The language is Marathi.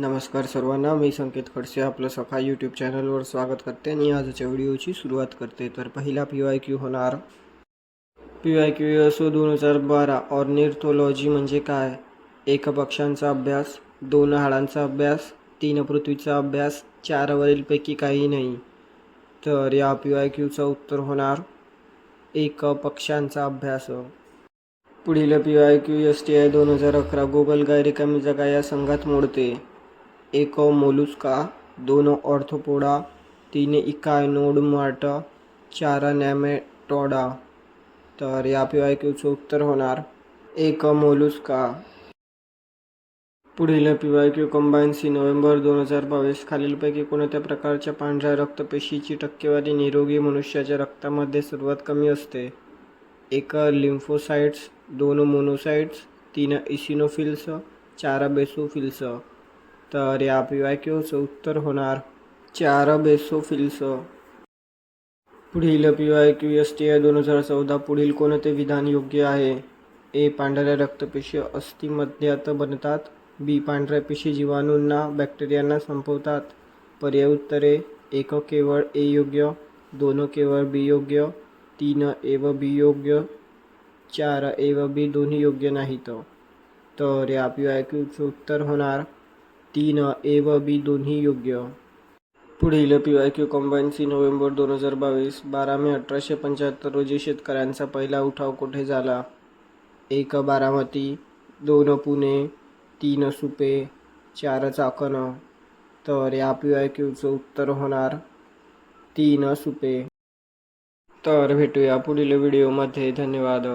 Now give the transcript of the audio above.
नमस्कार सर्वांना मी संकेत खडसे आपलं सखा यूट्यूब चॅनलवर स्वागत करते आणि आजच्या व्हिडिओची सुरुवात करते. तर पहिला पी वाय क्यू होणार. पी वाय क्यू असो दोन हजार बारा ऑर्निर्थोलॉजी म्हणजे काय? एक पक्ष्यांचा अभ्यास दोन हाडांचा अभ्यास तीन पृथ्वीचा अभ्यास चार वरीलपैकी काही नाही. तर या पी वाय क्यूचं उत्तर होणार. एक पक्ष्यांचा अभ्यास. पुढील P Y Q S T I दोन हजार अकरा गुगल गाय रिकामी जागा या संघात मोडते. एक मोलुस्का दोन ऑर्थोपोडा तीन इकायनोडमार्ट चार नॅमेटोडा तर या क्यूचं उत्तर होणार एक मोलुस्का. पुढील P Y Q combine C November दोन हजार बावीस खालीलपैकी कोणत्या प्रकारच्या पांढऱ्या रक्तपेशीची टक्केवारी निरोगी मनुष्याच्या रक्तामध्ये सर्वात कमी असते? एक लिम्फोसाइट्स दोन मोनोसाइट्स तीन इसिनोफिल्स चार बेसोफिल्स. तर या पी क्यूचं उत्तर होणार चार बेसोफिल्स पुढील P Y Q S T I दोन हजार चौदा पुढील कोणते विधान योग्य आहे? ए. पांढऱ्या रक्तपेशी अस्थिमध्यात बनतात. बी. पांढऱ्या पेशी जीवाणूंना बॅक्टेरियांना संपवतात. पर्याय उत्तरे एक केवळ ए योग्य दोन केवळ बी योग्य तीन ए व बी योग्य चार ए व बी दोन्ही योग्य नाहीत. तर या पी वाय क्यूचं उत्तर होणार तीन ए व बी दोन्ही योग्य. पुढील P Y Q combine C November दोन हजार बावीस बारा मे अठराशे पंच्याहत्तर रोजी शेतकऱ्यांचा पहिला उठाव कुठे झाला? एक बारामती दोन पुणे तीन सुपे चार चाकण. तर या पी वाय क्यूचं उत्तर होणार तीन सुपे. तर भेटूया पुढील व्हिडिओमध्ये. धन्यवाद.